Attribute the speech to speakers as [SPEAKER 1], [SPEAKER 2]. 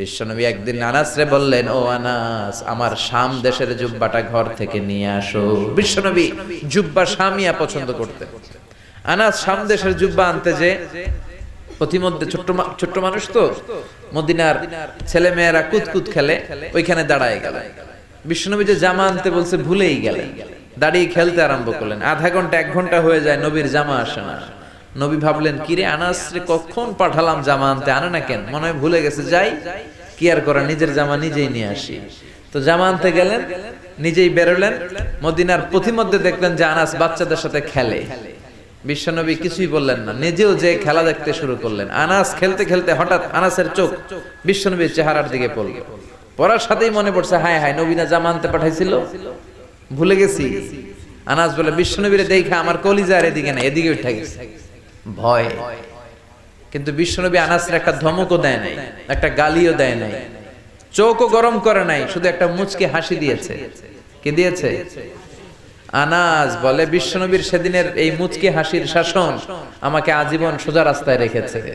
[SPEAKER 1] বিশ্বনবী একদিন আনাসরে বললেন, ও আনাস, আমার শাম দেশের জুব্বাটা ঘর থেকে নিয়ে আসো। বিশ্বনবী জুব্বা শামিয়া পছন্দ করতেন। আনাস শাম দেশের জুব্বা আনতে যে প্রতিমধ্যে ছোট্ট ছোট্ট মানুষ তো, মদিনার ছেলে মেয়েরা কুতকুত খেলে, ওইখানে দাঁড়ায় গেল। বিশ্বনবী যে জামা আনতে বলছে, ভুলেই গেলেন। দাঁড়িয়ে খেলতে আরম্ভ করলেন। আধা ঘণ্টা, এক ঘণ্টা হয়ে যায়, নবীর জামা আসে না। নবী ভাবলেন, কিরে আনাস রে, কখন পাঠালাম জামা আনতে আনে না কেন? মনে হয় ভুলে গেছে, যাই। কি আর করা, নিজের জামা নিজেই নিয়ে আসি। তো জামা আনতে গেলেন, নিজেই বেরোলেন, মদিনার প্রতিমধ্যে দেখলেন যে আনাস বাচ্চাদের সাথে খেলে। বিশ্বনবী কিছুই বললেন না, নিজেও যে খেলা দেখতে শুরু করলেন। আনাস খেলতে খেলতে হঠাৎ আনাসের চোখ বিশ্বনবীর চেহারার দিকে পড়ল। পড়ার সাথেই মনে পড়ছে, হায় হায় নবীনা জামা আনতে পাঠাইছিল? ভুলে গেছি। আনাস বলে বিশ্বনবীরে দেখে আমার কলিজার এদিকে না এদিকে উঠে গেছে। ভয়। কিন্তু বিশ্বনবী আনাসের একটা ধমকও দেয় নাই, একটা গালিও দেয় নাই। চোখও গরম করে নাই, শুধু একটা মুচকে হাসি দিয়েছে। কি দিয়েছে? আনাস বলে, বিশ্বনবীর সেদিনের এই মুচকি হাসির শাসন আমাকে আজীবন সোজা রাস্তায় রেখেছে।